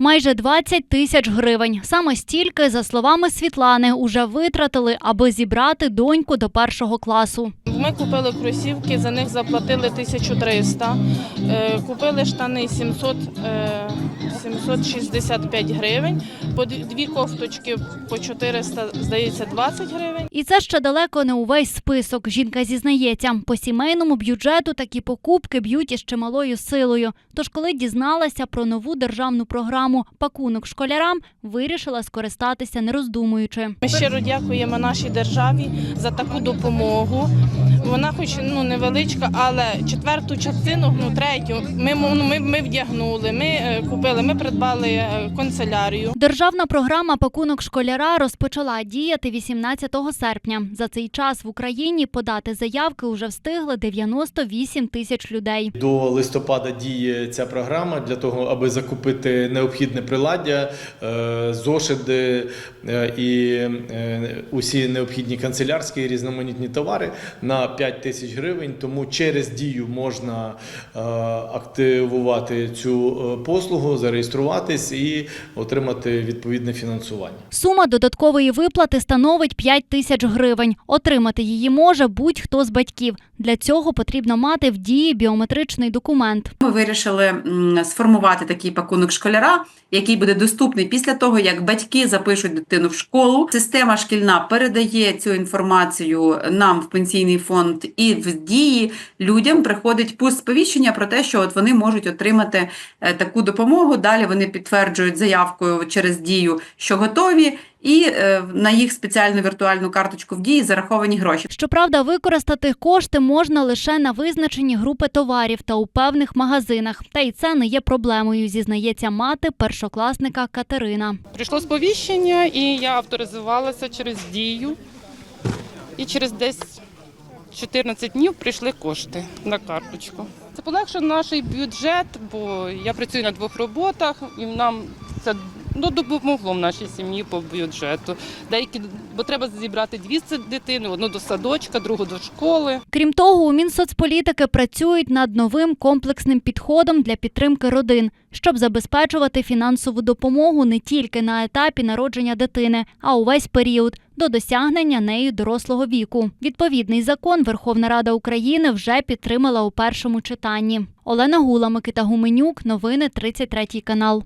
Майже 20 тисяч гривень. Саме стільки, за словами Світлани, уже витратили, аби зібрати доньку до першого класу. Ми купили кросівки, за них заплатили 1300, е, купили штани 700, е, 765 гривень, по дві- кофточки по 400, здається, 20 гривень. І це ще далеко не увесь список. Жінка зізнається, по сімейному бюджету такі покупки б'ють із чималою силою. Тож, коли дізналася про нову державну програму пакунок школярам, вирішила скористатися, не роздумуючи. Ми щиро дякуємо нашій державі за таку допомогу. Вона хоч ну невеличка, але четверту частину, ну третю, ми, м- ми, ми вдягнули, ми е, купили, ми придбали е, канцелярію. Державна програма пакунок школяра розпочала діяти 18 серпня. За цей час в Україні подати заявки вже встигли 98 тисяч людей. До листопада діє ця програма для того, аби закупити необхідне приладдя, е, зошити і усі необхідні канцелярські і різноманітні товари на 5 тисяч гривень. Тому через дію можна е, активувати цю е, послугу, зареєструватись і отримати відповідне фінансування. Сума додаткової виплати становить 5 тисяч гривень. Отримати її може будь-хто з батьків. Для цього потрібно мати в дії біометричний документ. Ми вирішили сформувати такий пакунок школяра, який буде доступний після того, як батьки запишуть дитину в школу. Система шкільна передає цю інформацію нам в пенсійний фонд, і в дії людям приходить пуст сповіщення про те, що от вони можуть отримати е, таку допомогу. Далі вони підтверджують заявкою через дію, що готові, і е, на їх спеціальну віртуальну карточку в дії зараховані гроші. Щоправда, використати кошти можна лише на визначені групи товарів та у певних магазинах. Та й це не є проблемою, зізнається мати першокласника Катерина. Прийшло сповіщення, і я авторизувалася через дію. І через десь 14 днів прийшли кошти на карточку. Це полегшує наш бюджет, бо я працюю на двох роботах, і нам це ну, допомогло в нашій сім'ї по бюджету. Деякі, бо треба зібрати дві дитини, одну до садочка, другу до школи. Крім того, у Мінсоцполітики працюють над новим комплексним підходом для підтримки родин, щоб забезпечувати фінансову допомогу не тільки на етапі народження дитини, а увесь період до досягнення нею дорослого віку. Відповідний закон Верховна Рада України вже підтримала у першому читанні. Олена Гула, Микита Гуменюк, новини 33 канал.